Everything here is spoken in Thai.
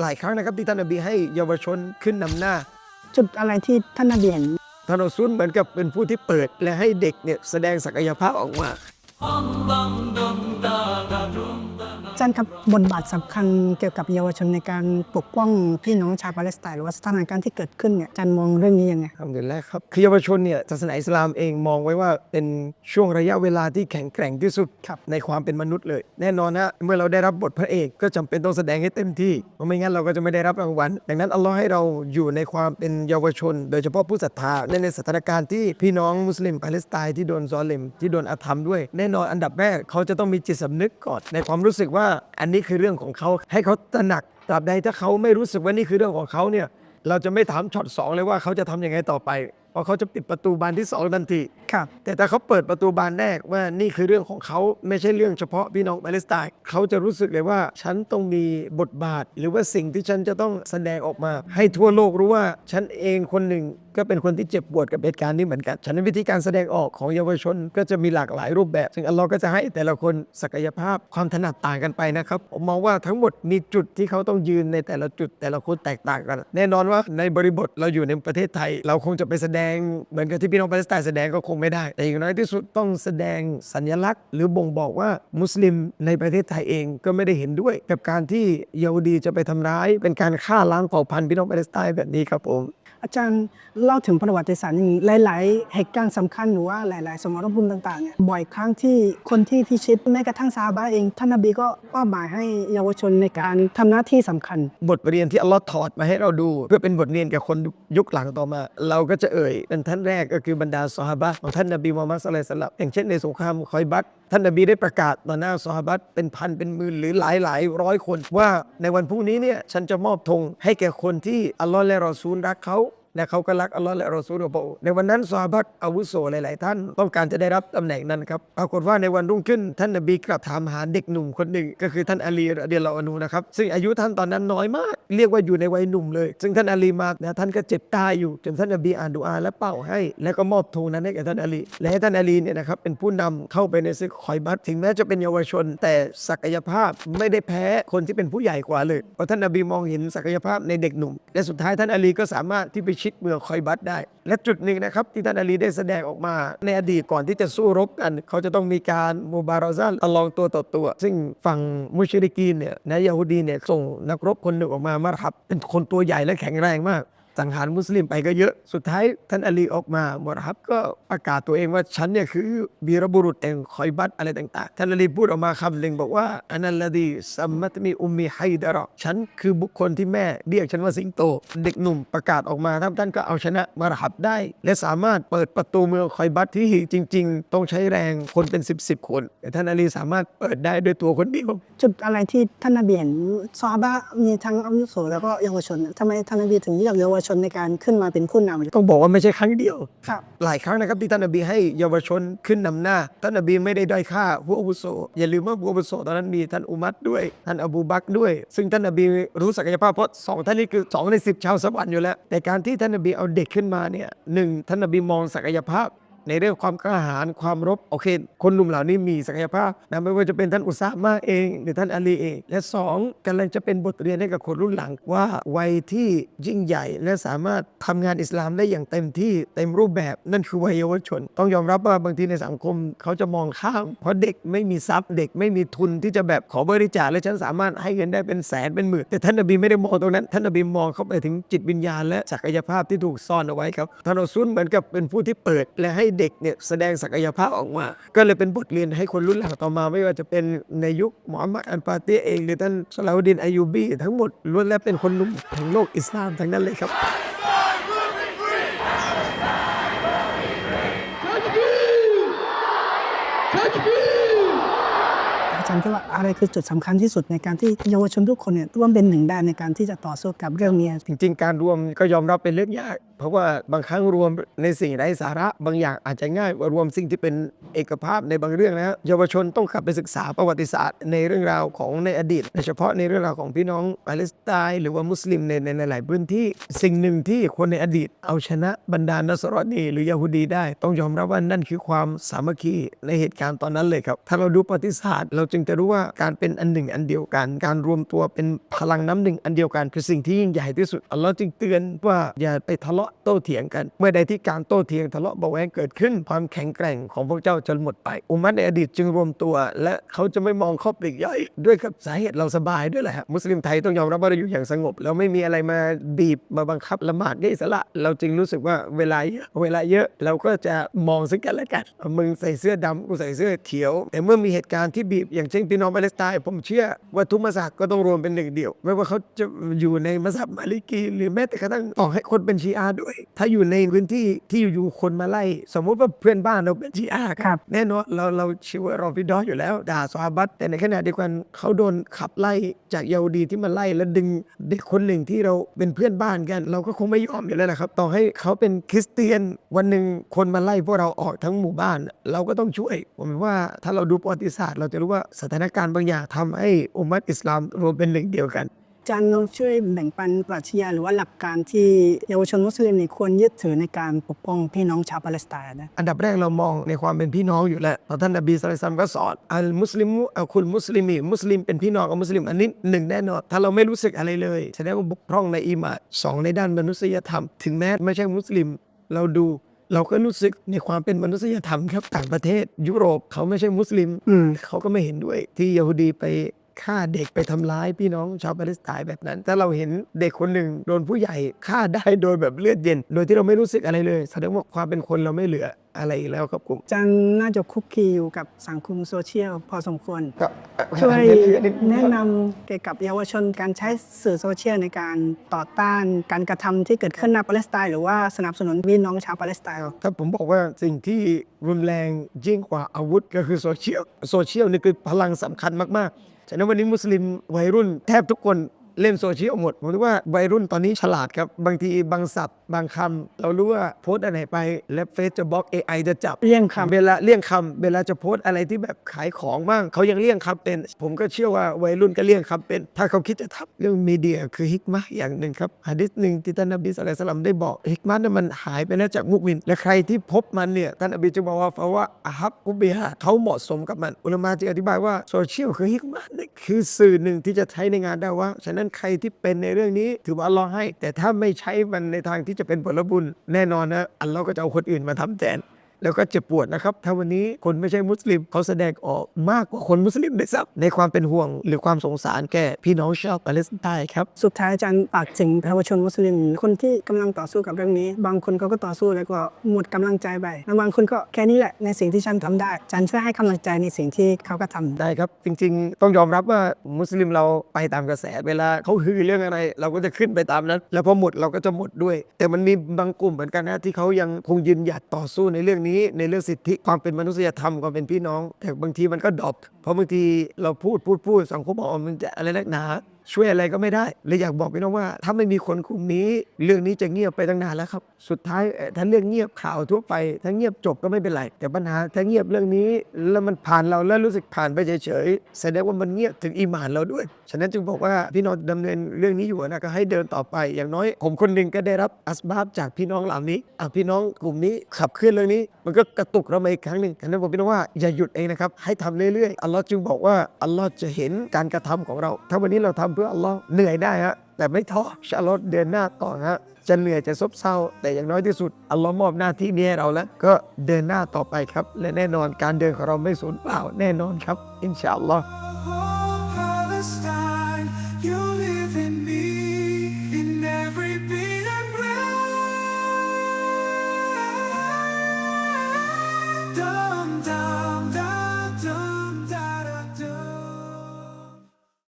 หลายครั้งนะครับที่ท่านนบีให้เยาวชนขึ้นนำหน้า จุดอะไรที่ท่านนบีเห็นท่านอัสซุนเหมือนกับเป็นผู้ที่เปิด และให้เด็กเนี่ยแสดงศักยภาพออกมา จารย์ครับบทบาทสำคัญเกี่ยวกับเยาวชนในการปกป้องพี่น้องชาวปาเลสไตน์หรือว่าสถานการณ์ที่เกิดขึ้นเนี่ยอาจารย์มองเรื่องนี้ยังไงทำเดือนแรกครับคือเยาวชนเนี่ยศาสนาอิสลามเองมองไว้ว่าเป็นช่วงระยะเวลาที่แข็งแกร่งที่สุดครับในความเป็นมนุษย์เลย แน่นอนนะเมื่อเราได้รับบทพระเอกก็จำเป็นต้องแสดงให้เต็มที่เพราะไม่งั้นเราก็จะไม่ได้รับรางวัลดังนั้นอัลลอฮ์ให้เราอยู่ในความเป็นเยาวชน โดยเฉพาะผู้ศรัทธาในในสถานการณ์ที่พี่น้องมุสลิมปาเลสไตน์ที่โดนซอลิมที่โดนอาธรรมด้วย แน่นอนอันดับแรกเขาจะต้องมีจิตสำนึกก่อนในความรู้สึกว่าอันนี้คือเรื่องของเขาให้เขาตระหนักตราบใดถ้าเขาไม่รู้สึกว่านี่คือเรื่องของเขาเนี่ยเราจะไม่ถามช็อตสองเลยว่าเขาจะทำยังไงต่อไป พราะเขาจะปิดประตูบานที่สองทันทีครับ แต่ถ้าเขาเปิดประตูบานแรกว่านี่คือเรื่องของเขาไม่ใช่เรื่องเฉพาะพี่น้องปาเลสไตน์เขาจะรู้สึกเลยว่าฉันต้องมีบทบาท หรือว่าสิ่งที่ฉันจะต้องแสดงออกมา ให้ทั่วโลกรู้ว่าฉันเองคนหนึ่งก็เป็นคนที่เจ็บปวดกับเหตุการณ์นี้เหมือนกัน ฉะนั้นวิธีการแสดงออกของเยาวชนก็จะมีหลากหลายรูปแบบ ซึ่งอัลลอฮ์ก็จะให้แต่ละคนศักยภาพความถนัดต่างกันไปนะครับ ผมมองว่าทั้งหมดมีจุดที่เขาต้องยืนในแต่ละจุดแต่ละคนแตกต่างกัน แน่นอนว่าในบริบทเราอยู่ในประเทศไทย เราคงจะไปแสดงเหมือนกับที่พี่น้องปาเลสไตน์แสดงก็คงไม่ได้ แต่อย่างน้อยที่สุดต้องแสดงสัญลักษณ์ หรือบ่งบอกว่ามุสลิมในประเทศไทยเองก็ไม่ได้เห็นด้วย กับการที่เยาวดีจะไปทำร้าย เป็นการฆ่าล้างเผ่าพันธุ์พี่น้องปาเลสไตน์แบบนี้ครับผมอาจารย์เล่าถึงประวัติศาสตร์อย่างนี้หลาย ๆ เหตุการณ์สำคัญหรือว่าหลาย ๆ สมรภูมิต่าง ๆ เนี่ยบ่อยครั้งที่คนที่ที่ชิดแม้กระทั่งซาบะเองท่านนบีก็เป้าหมายให้เยาวชนในการทำหน้าที่สำคัญ บทเรียนที่อัลลอฮ์ถอดมาให้เราดู เพื่อเป็นบทเรียนแก่คนยุคหลังต่อมา เราก็จะเอ่ยเป็นท่านแรกก็คือบรรดาซอฮาบะของท่านนบีมูฮัมมัดสุลลัลลอฮุอะลัยฮิวะสัลลัมอย่างเช่นในสงครามคอยบัตท่านนบีได้ประกาศต่อหน้าซอฮาบะห์เป็นพันเป็นหมื่นหรือหลายหลายร้อยคนว่าในวันพรุ่งนี้เนี่ยฉันจะมอบธงให้แก่คนที่อัลลอฮ์และรอซูลรักเขา และเขาก็รักอัลลอฮ์และรอซูลของพระองค์ในวันนั้นซอฮาบะห์อาวุโสหลาย ๆ ท่าน ต้องการจะได้รับตำแหน่งนั้นครับปรากฏว่าในวันรุ่งขึ้นท่านนบีกลับถามหาเด็กหนุ่มคนหนึ่ง ก็คือท่านอาลีเดียลลออนูนะครับซึ่งอายุท่านตอนนั้นน้อยมาก เรียกว่าอยู่ในวัยหนุ่มเลย ซึ่งท่านอาลีมานะท่านก็เจ็บตายอยู่จนท่านนบีอ่านดุอาและเป่าให้ แล้วก็มอบธงนั้นให้แก่ท่านอาลีและให้ท่านอาลีเนี่ยนะครับเป็นผู้นำเข้าไปในซึกคอยบัตถึงแม้จะเป็นเยาวชน แต่ศักยภาพไม่ได้แพ้คนที่เป็นผู้ใหญ่กว่าเลยเพราะท่านนบีมองเห็นศักยภาพในเด็กหนุ่มและสุดท้ายท่านอาลีก็สามารถที่ไปชิดเมืองคอยบัตได้ และจุดหนึ่งนะครับที่ท่านอาลีได้แสดงออกมา ในอดีตก่อนที่จะสู้รบกัน เขาจะต้องมีการมูบาราซาตลองตัวต่อตัว ซึ่งฝั่งมุชริกีนเนี่ยนะยาฮูดีเนี่ยส่งนักรบคนหนึ่งออกมามารับเป็นคนตัวใหญ่และแข็งแรงมาก สังหารมุสลิมไปก็เยอะ สุดท้ายท่านอลีออกมามรับก็ประกาศตัวเองว่าฉันเนี่ยคือวีรบุรุษแห่งคอยบัตอะไรต่าง ๆ ท่านอลีพูดออกมาคำหนึ่งบอกว่าอันนัลลดีซัมมัตมีอุมมีไฮดรอฉันคือบุคคลที่แม่เรียกฉันว่าสิงโต เด็กหนุ่มประกาศออกมาท่านท่านก็เอาชนะมรับได้ และสามารถเปิดประตูเมืองคอยบัตที่จริง ๆ ต้องใช้แรงคนเป็น 10บสคนแต่ท่านอลีสามารถเปิดได้ด้วยตัวคนเดียวจุดอะไรที่ท่านนบีเห็นซอฮาบะมีทั้งอาวุโสแล้วก็เยาวชนทำไมท่านนบีถึงเลือกเยาวชนในการขึ้นมาเป็นผู้นำต้องบอกว่าไม่ใช่ครั้งเดียว ครับ หลายครั้งนะครับที่ท่านนบีให้เยาวชนขึ้นนำหน้า ท่านนบีไม่ได้ด้อยค่าผู้อาวุโสอย่าลืมว่าผู้อาวุโสตอนนั้นมีท่านอุมัดด้วย ท่านอบูบักรด้วย ซึ่งท่านนบีรู้ศักยภาพเพราะสองท่านนี้คือสองในสิบชาวสวรรค์อยู่แล้ว แต่การที่ท่านนบีเอาเด็กขึ้นมาเนี่ยหนึ่งท่านนบีมองศักยภาพ ในเรื่องความกล้าหาญความรบโอเค คนหนุ่มเหล่านี้มีศักยภาพนะไม่ว่าจะเป็นท่านอุซามาเอง หรือท่านอาลีเอง และสองกำลังจะเป็นบทเรียนให้กับคนรุ่นหลังว่าวัยที่ยิ่งใหญ่และสามารถทำงานอิสลามได้อย่างเต็มที่เต็มรูปแบบนั่นคือวัยเยาวชน ต้องยอมรับว่าบางทีในสังคมเขาจะมองข้าม เพราะเด็กไม่มีทรัพย์เด็กไม่มีทุนที่จะแบบขอบริจาคและฉันสามารถให้เงินได้เป็นแสนเป็นหมื่นแต่ท่านนบีไม่ได้มองตรงนั้น ท่านนบีมองเข้าไปถึงจิตวิญญาณและศักยภาพที่ถูกซ่อนเอาไว้ครับท่านอัสซุนเหมือนกับเป็นผู้ที่เปิดและให้เด็กเนี่ยแสดงศักยภาพออกมา ก็เลยเป็นบทเรียนให้คนรุ่นหลังต่อมาไม่ว่าจะเป็นในยุคมุฮัมมัดอันปาเตียเองหรือท่านซาลาอุดดินอายูบีทั้งหมดล้วนแล้วเป็นคนหนุ่มแห่งโลกอิสลามทั้งนั้นเลยครับอาจารย์คิดว่าอะไรคือจุดสำคัญที่สุดในการที่เยาวชนทุกคนเนี่ยร่วมเป็นหนึ่งได้ในการที่จะต่อสู้กับเรื่องนี้จริง ๆ การรวมก็ยอมรับเป็นเรื่องยากเพราะว่าบางครั้งรวมในสิ่งไร้สาระบางอย่างอาจจะง่ายกว่ารวมสิ่งที่เป็นเอกภาพในบางเรื่องนะเยาวชนต้องกลับไปศึกษาประวัติศาสตร์ ในเรื่องราวของในอดีตโดยเฉพาะในเรื่องราวของพี่น้องปาเลสไตน์หรือว่ามุสลิมในในหลายพื้นที่ สิ่งหนึ่งที่คนในอดีต เอาชนะบรรดานัสรอนีหรือยาฮูดีได้ ต้องยอมรับว่านั่นคือความสามัคคีในเหตุการณ์ตอนนั้นเลยครับ ถ้าเราดูประวัติศาสตร์ เราจึงจะรู้ว่าการเป็นอันหนึ่งอันเดียวกัน การรวมตัวเป็นพลังน้ำหนึ่งอันเดียวกัน คือสิ่งที่ยิ่งใหญ่ที่สุดอัลลอฮ์จึงเตือนว่าอย่าไปทะเลาะโต้เถียงกัน เมื่อใดที่การโต้เถียงทะเลาะเบาแวงเกิดขึ้น ความแข็งแกร่งของพวกเจ้าจะหมดไป อุมัตในอดีตจึงรวมตัว และเขาจะไม่มองข้อปลีกย่อย ด้วยกับสาเหตุเราสบายด้วยแหละฮะมุสลิมไทยต้องยอมรับว่าเราอยู่อย่างสงบ แล้วไม่มีอะไรมาบีบมาบังคับละหมาดได้อิสระ เราจึงรู้สึกว่าเวลาเยอะเวลาเยอะเราก็จะมองซึ่งกันและกันมึงใส่เสื้อดำกูใส่เสื้อเขียว แต่เมื่อมีเหตุการณ์ที่บีบอย่างเช่นพี่น้องปาเลสไตน์ผมเชื่อว่าทุกมัสยิดก็ต้องรวมเป็นหนึ่งเดียว ไม่ว่าเขาจะอยู่ในมัสยิดมาลิกีหรือแม้แต่กระทั่งต่อให้คนเป็นชีอาด้วย ถ้าอยู่ในพื้นที่ที่อยู่ๆคนมาไล่ สมมุติว่าเพื่อนบ้านเราเป็นชีอาครับ แน่นอนเราเราชื่อว่ารอฟิดอสอยู่แล้ว ด่าซอฮาบัตแต่ในขณะเดียวกันเขาโดนขับไล่จากยาฮูดีที่มาไล่แล้วดึงเด็กคนหนึ่งที่เราเป็นเพื่อนบ้านกัน เราก็คงไม่ยอมอยู่แล้วนะครับต่อให้เขาเป็นคริสเตียนวันหนึ่งคนมาไล่พวกเราออกทั้งหมู่บ้าน เราก็ต้องช่วย ผมว่าถ้าเราดูประวัติศาสตร์ เราจะรู้ว่าสถานการณ์บางอย่างทำให้อุมมัตอิสลามรวมเป็นหนึ่งเดียวกันอา จารย์ลองช่วยแบ่งปันปรัชญาหรือว่าหลักการที่เยาวชนมุสลิมนี่ควรยึดถือในการปกป้องพี่น้องชาวปาเลสไตน์นะอันดับแรกเรามองในความเป็นพี่น้องอยู่แล้วเพราะท่านนบีสุลต่านก็สอนอัลมุสลิมุอัลคุลมุสลิมีมุสลิมเป็นพี่น้องกับมุสลิมอันนี้หนึ่งแน่นอน ถ้าเราไม่รู้สึกอะไรเลยแสดงว่าบกพร่องในอีหมานสองในด้านมนุษยธรรม ถึงแม้ไม่ใช่มุสลิมเราดูเราก็รู้สึกในความเป็นมนุษยธรรมครับต่างประเทศ ยุโรปเขาไม่ใช่มุสลิมอืมเขาก็ไม่เห็นด้วยที่ยาฮูดีไป ฆ่าเด็กไปทำร้ายพี่น้องชาวปาเลสไตน์แบบนั้นถ้าเราเห็นเด็กคนหนึ่งโดนผู้ใหญ่ฆ่าได้โดยแบบเลือดเย็น โดยที่เราไม่รู้สึกอะไรเลย แสดงว่าความเป็นคนเราไม่เหลืออะไรอีกแล้วครับผมอาจารย์น่าจะคุกคีอยู่กับสังคมโซเชียลพอสมควรก็ช่วยแนะนำเกี่ยวกับเยาวชนการใช้สื่อโซเชียลในการต่อต้านการกระทำที่เกิดขึ้นในปาเลสไตน์หรือว่าสนับสนุนพี่น้องชาวปาเลสไตน์ถ้าผมบอกว่าสิ่งที่รุนแรงยิ่งกว่าอาวุธก็คือโซเชียลโซเชียลนี่คือพลังสำคัญมาก ๆ ฉะนั้นวันนี้มุสลิมวัยรุ่นแทบทุกคน เล่นโซเชียลหมด ผมคิดว่าวัยรุ่นตอนนี้ฉลาดครับ บางทีบางศัพท์ บางคำเรารู้ว่าโพสต์อะไรไปแล้วเฟซจะบล็อก AI จะจับเลี่ยงคำเวลาเลี่ยงคำเวลาจะโพสต์อะไรที่แบบขายของบ้างเขายังเลี่ยงคำเป็น ผมก็เชื่อว่าวัยรุ่นก็เลี่ยงคำเป็น ถ้าเขาคิดจะทำเรื่องมีเดียคือฮิกมะห์อย่างหนึ่งครับฮะดิษหนึ่งที่ท่านนบีสุลต่านได้บอกฮิกมะห์นั้นมันหายไปแล้วจากมุกมิน และใครที่พบมันเนี่ยท่านนบีจะบอกว่าฟาว่าอาฮับกุบิฮะเขาเหมาะสมกับมันอุลามะจึงอธิบายว่าโซเชียลคือฮิกมะห์เนี่ยคือสื่อหนึ่งที่จะใช้ในงานได้ว่าฉะนั้นใครที่เป็นในเรื่องนี้ถือว่าอัลลอฮ์ให้ แต่ถ้าไม่ใช้มันในทางที่จะเป็นผลบุญแน่นอนนะอัลลอฮ์ก็จะเอาคนอื่นมาทำแทน แล้วก็เจ็บปวดนะครับ ถ้าวันนี้คนไม่ใช่มุสลิมเขาแสดงออกมากกว่าคนมุสลิมด้วยซ้ำในความเป็นห่วงหรือความสงสารแก่พี่น้องชาวปาเลสไตน์ครับ สุดท้ายอาจารย์ฝากถึงเยาวชนมุสลิม คนที่กำลังต่อสู้กับเรื่องนี้ บางคนเขาก็ต่อสู้แล้วก็หมดกำลังใจไปแล้วบางคนก็แค่นี้แหละในสิ่งที่ฉันทำได้อาจารย์ช่วยให้กำลังใจในสิ่งที่เขาก็ทำได้ครับ จริง ๆ ต้องยอมรับว่ามุสลิมเราไปตามกระแสเวลาเขาฮือเรื่องอะไร เราก็จะขึ้นไปตามนั้น แล้วพอหมดเราก็จะหมดด้วย แต่มันมีบางกลุ่มเหมือนกันนะที่เขายังคงยืนหยัดต่อสู้ในเรื่องนี้ในเรื่องสิทธิความเป็นมนุษยธรรมความเป็นพี่น้อง แต่บางทีมันก็ดรอปเพราะบางทีเราพูดพูดพูดสังคมบอกมันจะอะไรนักหนา ช่วยอะไรก็ไม่ได้เลยอยากบอกพี่น้องว่า ถ้าไม่มีคนกลุ่มนี้ เรื่องนี้จะเงียบไปตั้งนานแล้วครับ สุดท้ายถ้าเรื่องเงียบข่าวทั่วไป ถ้าเงียบจบก็ไม่เป็นไร แต่ปัญหาถ้าเงียบเรื่องนี้ แล้วมันผ่านเราแล้วรู้สึกผ่านไปเฉยๆแสดงว่ามันเงียบถึงอีหมานเราด้วย ฉะนั้นจึงบอกว่าพี่น้องดำเนินเรื่องนี้อยู่นะก็ให้เดินต่อไป อย่างน้อย ผมคนหนึ่งก็ได้รับอัสบาบจากพี่น้องเหล่านี้อะพี่น้องกลุ่มนี้ขับเคลื่อนเรื่องนี้ มันก็กระตุกเรามาอีกครั้งหนึ่งฉะนั้นผมพี่น้องว่าอย่าหยุดเองนะครับให้ทำเรื่อยๆอัลลอฮ์จึงบอกว่าอัลลอฮ์จะเห็นการกระทำของเรา ถ้าวันนี้เราทำเพื่ออัลลอฮ์เหนื่อยได้ฮะแต่ไม่ท้อชาลอฮ์เดินหน้าต่อฮะจะเหนื่อยจะซบเซาแต่อย่างน้อยที่สุดอัลลอฮ์มอบหน้าที่นี้ให้เราแล้ว ก็เดินหน้าต่อไปครับ และแน่นอนการเดินของเราไม่สูญเปล่าแน่นอนครับ อินชาอัลลอฮ์